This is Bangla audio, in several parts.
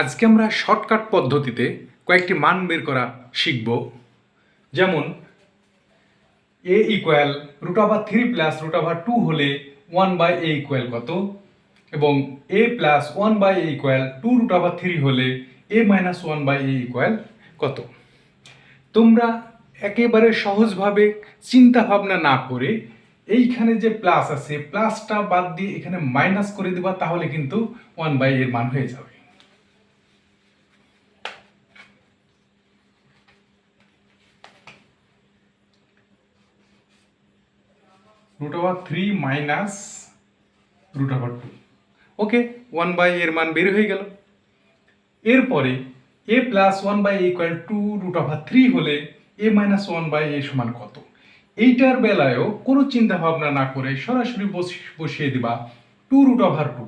আজকে আমরা শর্টকাট পদ্ধতিতে কয়েকটি মান বের করা শিখব। যেমন A equal root over three plus root over two হলে ওয়ান বাই এ ইকুয়াল কত? এবং A plus one by A equal two root over three হলে A minus one by A equal কত? তোমরা একেবারে সহজভাবে চিন্তা ভাবনা না করে এইখানে যে প্লাস আছে প্লাসটা বাদ দিয়ে এখানে মাইনাস করে দিবা, তাহলে কিন্তু ওয়ান বাই এর মান হয়ে যাবে। Root over three minus root over two okay one by এর মান বের হয়ে গেল। এরপরে A plus one by equal two root over three হলে A minus one by A সমান কত? এইটার বেলায়ও কোনো চিন্তা ভাবনা না করে সরাসরি বস- বসিয়ে দিবা two root over two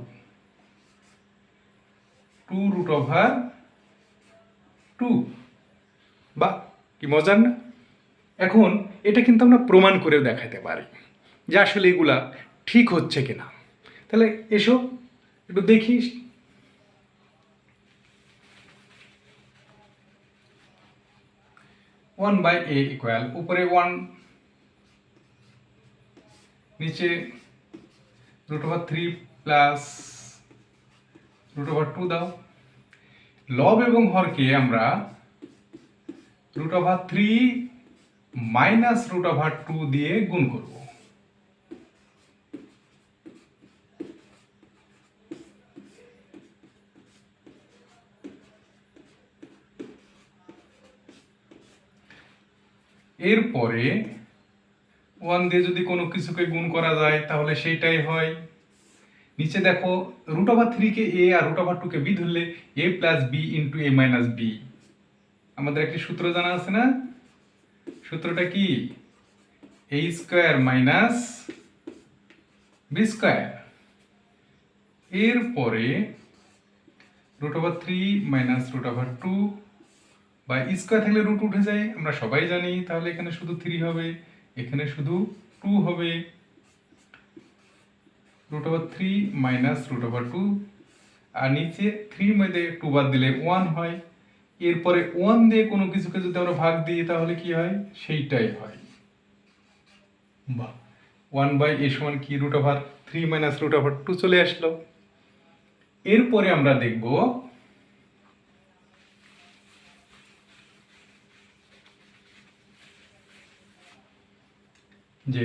two root over two বা কি মজার না? এখন এটা কিন্তু আমরা প্রমাণ করে দেখাতে পারি। যে আসলে এগুলা ঠিক হচ্ছে কিনা। তাহলে এসো, একটু দেখিস ওয়ান বাই এ ইকুয়াল, উপরে ওয়ান, নিচে root over three plus root over two দাও। লব এবং হরকে আমরা root over three minus root over two দিয়ে গুণ করব। এরপরে ওয়ান দিয়ে যদি কোনো কিছুকে গুণ করা যায়, তাহলে সেইটাই হয়। নিচে দেখো রুট ওভার থ্রিকে এ আর রুট ওভার টুকে বি ধরলে A plus B into A minus B আমাদের একটি সূত্র জানা আছে না? সূত্রটা কি? A square minus B square এরপরে root over three minus root over two বা স্কোয়ার থাকলে রুট উঠে যায়, আমরা সবাই জানি, তাহলে এখানে শুধু থ্রি হবে, এখানে শুধু টু হবে। Root over three minus root over two আর নিচে থ্রির মধ্যে টু বাদ দিলে ওয়ান হয়। এরপরে ওয়ান দিয়ে কোনো কিছুকে যদি আমরা ভাগ দিই, তাহলে কি হয়? সেইটাই হয়। বা ওয়ান বাই এ সমান কি? Root over three minus root over two চলে আসলো। এরপরে আমরা দেখব যে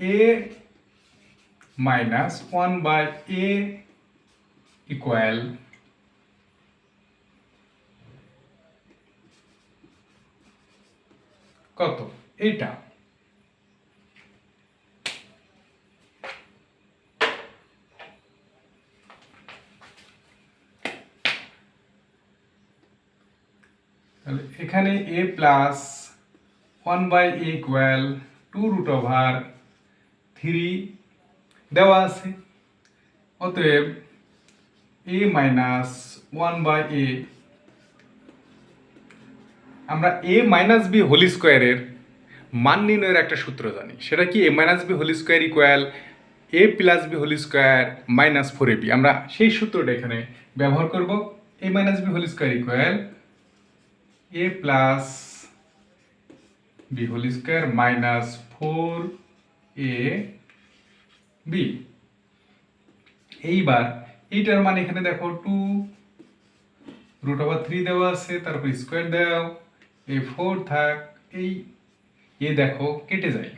A minus one by A equal কত? এইটা। এখানে A plus one by equal two root over three দেওয়া আছে। অতএব A minus one by A, আমরা এ মাইনাস বি হোল স্কোয়ারের মান নির্ণয়ের একটা সূত্র জানি। সেটা কি A minus B whole square equal A plus B whole square minus four A B? আমরা সেই সূত্রটা এখানে ব্যবহার করব। A minus B whole square equal A plus B whole square minus four A B. এইবার এইটার মানে এখানে দেখো টু রুট ওভার থ্রি দেওয়া আছে, তারপর স্কোয়ার দাও এই ফোর থাক, এই, এ দেখো কেটে যায়।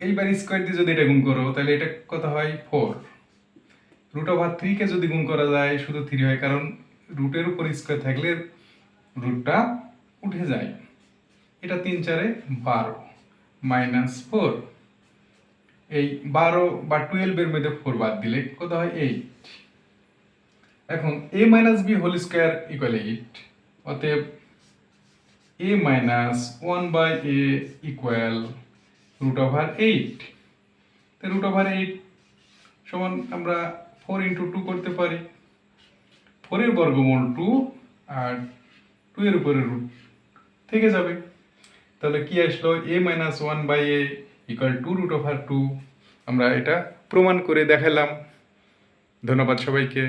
এইবার স্কোয়ার দিয়ে যদি এটা গুণ করো, তাহলে এটা কত হয়? ফোর। রুট ওভার থ্রিকে যদি গুণ করা যায়, শুধু থ্রি হয়, কারণ রুটের উপর স্কোয়ার থাকলে রুটটা উঠে যায়। এটা তিন চারে বারো মাইনাস ফোর এই বারো বা টুয়েলভের মধ্যে ফোর বাদ দিলে কত হয় এইট এখন A minus B whole square equal eight অতএব A minus one by A equal root over eight তো রুট ওভার এইট সমান আমরা ফোর ইন্টু টু করতে পারি। ফোরের বর্গমূল টু আর টু এর উপরে রুট থেকে যাবে। তাহলে কি আসলো? A minus one by A equal two root over two আমরা এটা প্রমাণ করে দেখালাম। ধন্যবাদ সবাইকে।